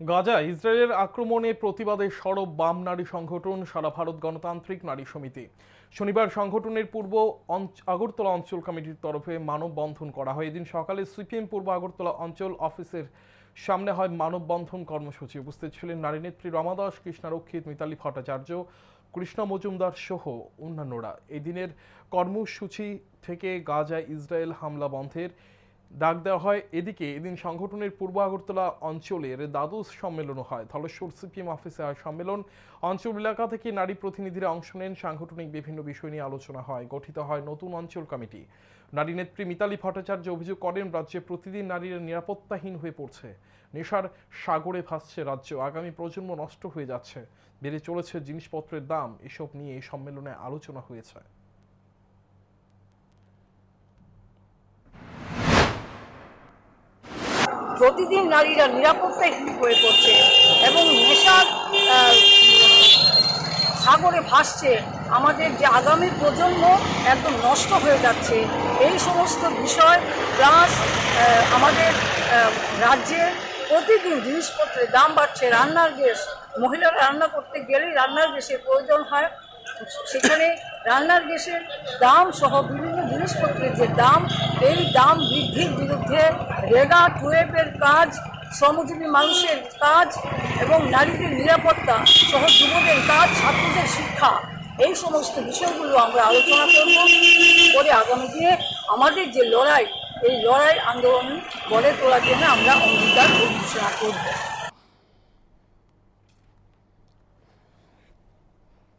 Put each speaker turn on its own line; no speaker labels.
গাজা, ইসরায়েলের আক্রমণে প্রতিবাদে সরব বাম নারী সংগঠন, সারা ভারত গণতান্ত্রিক নারী সমিতি। শনিবার সংগঠনের পূর্ব আগরতলা অঞ্চল কমিটির তরফে মানববন্ধন করা হয়। এদিন সকালে সিপিএম পূর্ব আগরতলা অঞ্চল অফিসের সামনে হয় মানববন্ধন কর্মসূচি। উপস্থিত ছিলেন নারী নেত্রী রমা দাস, কৃষ্ণা রক্ষিত, মিতালি ভট্টাচার্য, কৃষ্ণ মজুমদার সহ অন্যান্যরা। এদিনের কর্মসূচি থেকে গাজায় ইসরায়েল হামলা বন্ধের ডাক দেওয়া হয় এদিকে। এদিন সংগঠনের পূর্ব আগরতলা অঞ্চলের দ্বাদশ সম্মেলনও হয়। ধলেশ্বর সিপিএম অফিসে হয় সম্মেলন। অঞ্চল এলাকা থেকে নারী প্রতিনিধিরা অংশ নেন। সাংগঠনিক বিভিন্ন বিষয় নিয়ে আলোচনা হয়। গঠিত হয় নতুন অঞ্চল কমিটি। নারী নেত্রী মিতালি ভট্টাচার্য অভিযোগ করেন, রাজ্যে প্রতিদিন নারীরা নিরাপত্তাহীন হয়ে পড়ছে। নেশার সাগরে ভাসছে রাজ্য। আগামী প্রজন্ম নষ্ট হয়ে যাচ্ছে। বেড়ে চলেছে জিনিসপত্রের দাম। এসব নিয়ে এই সম্মেলনে আলোচনা হয়েছে।
প্রতিদিন নারীরা নিরাপত্তাহীন হয়ে পড়ছে এবং নেশার সাগরে ভাসছে। আমাদের যে আগামী প্রজন্ম একদম নষ্ট হয়ে যাচ্ছে। এই সমস্ত বিষয় প্লাস আমাদের আহ, রাজ্যে প্রতিদিন জিনিসপত্রের দাম বাড়ছে। রান্নার গ্যাস মহিলারা রান্না করতে গেলেই রান্নার গ্যাসের প্রয়োজন হয়। সেখানে রান্নার গ্যাসের দাম সহ বিভিন্ন জিনিসপত্রের যে দাম, এই দাম বৃদ্ধির বিরুদ্ধে রেগা টুয়েবের কাজ, শ্রমজীবী মানুষের কাজ এবং নারীদের নিরাপত্তা সহ যুবদের কাজ, ছাত্রদের শিক্ষা, এই সমস্ত বিষয়গুলো আমরা আলোচনা করব। করে আগামী দিনে আমাদের যে লড়াই, এই লড়াই আন্দোলন গড়ে তোলার জন্য আমরা অঙ্গীকার ঘোষণা করব।